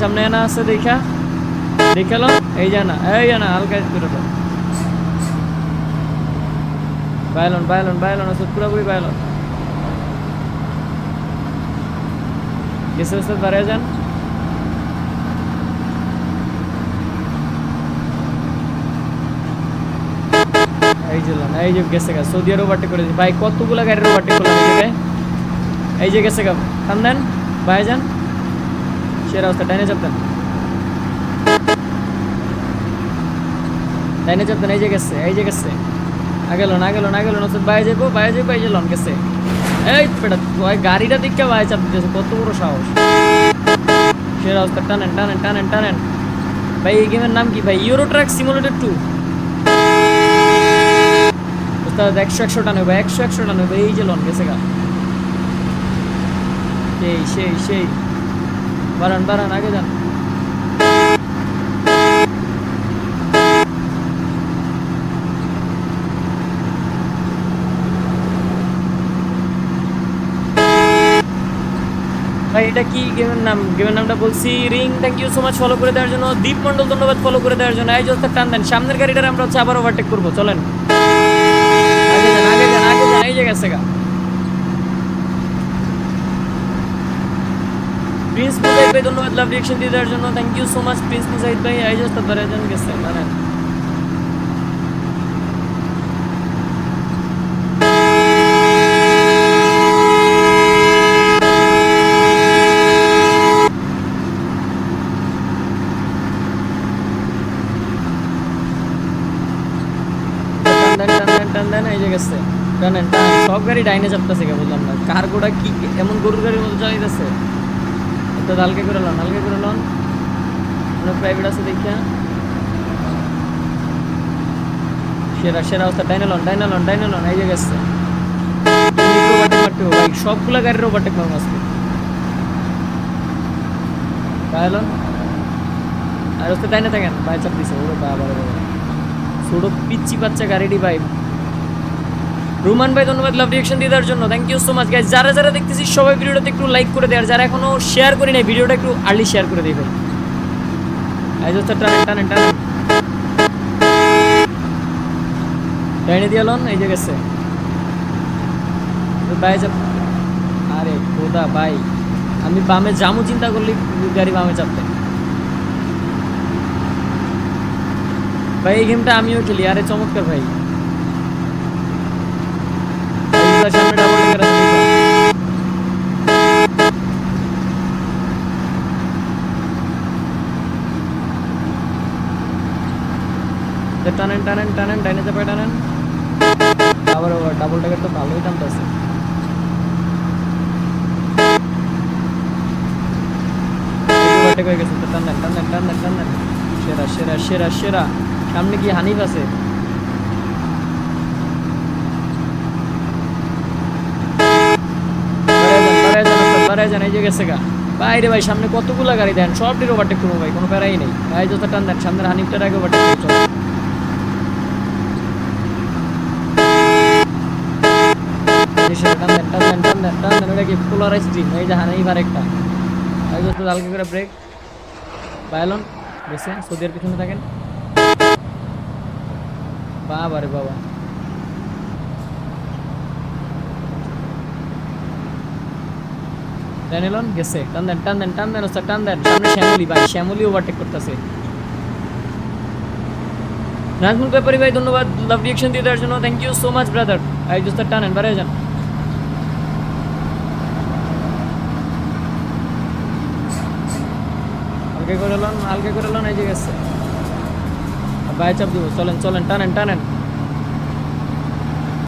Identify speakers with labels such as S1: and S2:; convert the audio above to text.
S1: সামনে আনা আছে দেখা দেখাল এই জানা এই জানা হালকা করে দাও বাইলন বাইলন বাইলন আছে পুরোপুরি বাইলন গেছে ওস্তাদ বাড়িয়ে যান এই যে লন, এই যে গেছে গা সৌদি আরব ওভারটেক করেছি ভাই কতগুলো গাড়ির ওভারটেক করলাম এই জায়গায় এই যে গেছে গা টান দেন ভাই যান সেরা অবস্থা। ডাইনে চাপ দেন ডাইনে চাপ দেন এই যে গেছে, এই যে গেছে। আগে লন আগে লন আগে লন ওস্তাদ বাইরে যাব বাইরে যাব এই যে লন গেছে। এই পেটা ভাই গাড়িটা দিকে ভাই চাপ দিতেছে, কত বড় সাহস। সেরা অবস্থা, টানেন টানেন টানেন টানেন। ভাই, এই গেমের নাম কি? ভাই ইউরো ট্রাক সিমুলেটর টু একশো একশো টানে, ভাই, একশো একশো টানে, ভাই, এই যে লন গেছে গা। সেই সেই সেই। বাড়ান বাড়ান, আগে যান। ভাই, এটা কি গেমের নাম? গেমের নামটা বলছি ring. Thank you so much follow করে দেওয়ার জন্য। দীপ মন্ডল ধন্যবাদ ফলো করে দেওয়ার জন্য। ওস্তাদ, টান দেন। সামনের গাড়িটার আমরা হচ্ছে আবার ওভারটেক করব। চলেন। আগে যান আগে যান আগে যান। এই যে গেছে গা প্রিন্স মুজাহিদ ভাই, ধন্যবাদ লাভ রিয়েকশন দিয়ে দেওয়ার জন্য। Thank you so much Prince Mujahid ভাই। এই যে ওস্তাদ ধরে যান গেছে। মানে সব গাড়ি ডাইনে চাপতেছে কে বললাম না। কার গোটা কি, এমন গরুর গাড়ির মতো চালাইতেছে? তো হালকা করে লন হালকা করে লন। প্রাইভেট আছে দেখিয়া। সেরা সেরা অবস্থা। ডাইনে লন ডাইনে লন ডাইনে লন, এই যে গেছে। ওভারটেক মারতে হবে, ভাই। সবগুলা গাড়ির ওভারটেক মারবো আজকে লন। আর ওস্তে ডাইনে থাকেন, ভাই চাপ দিছে। ওরে বাবা ছোট পিচ্ছি বাচ্চা গাড়িটি, ভাই। রুমান ভাই, ধন্যবাদ লাভ রিয়েকশন দিয়ে দেওয়ার জন্য। Thank you so much guys যারা যারা দেখতেছি, সবাই ভিডিওটাতে একটু লাইক করে দেওয়ার যারা এখনও শেয়ার করি নাই, ভিডিওটা একটু আর্লি শেয়ার করে দিই এই যে দিয়ে গেছে আরে খোদা ভাই, আমি বামে জামু চিন্তা করলে, গাড়ি বামে চাপতে। ভাই, এই গেমটা আমিও খেলি, আরে চমৎকার ভাই এই সামনে ডাবল টেকার আছে দেখা। তো টানেন টানেন টানেন, ডাইনে চাপায় টানেন। আবার আবার ডাবল টেকার তো ভালোই টানতেছে। হয়ে গেছে, তো টানেন টানেন টানেন টানেন সেরা সেরা সেরা সেরা। সামনে কি হানিফ আছে? যে ভাই, সামনে কতগুলা গাড়ি দেন? সব দিন ওভারটেক করব ভাই, কোনো প্যারাই নেই। ভাই, যত টান দেন, সামনের হানিফটার আগে ওভারটেক করতে হবে। এই সে টান টান টান টান দেন ওটা কি পোলার স্ট্রিম এই যে আর একটা। হালকা করে ব্রেক বাইলন গেছে সৌদির পিছনে থাকেন। বাবা রে বাবা। ড্যানিলন গেছে। টান দেন টান দেন টান দেন, ওস্তাদ, টান দেন। সামনে শ্যামলি, ভাই, শ্যামলি ওভারটেক করতেছে। নাজমুল ব্যাপারী ভাই, ধন্যবাদ। লাভ রিয়েকশন দিয়ে দেওয়ার জন্য। Thank you so much brother I দোস্তার টানেন, বাড়ায় যান। হালকা করে লন, হালকা করে লন, এই যে গেছে। ভাই চাপ দিব, চলেন চলেন, টানেন টানেন।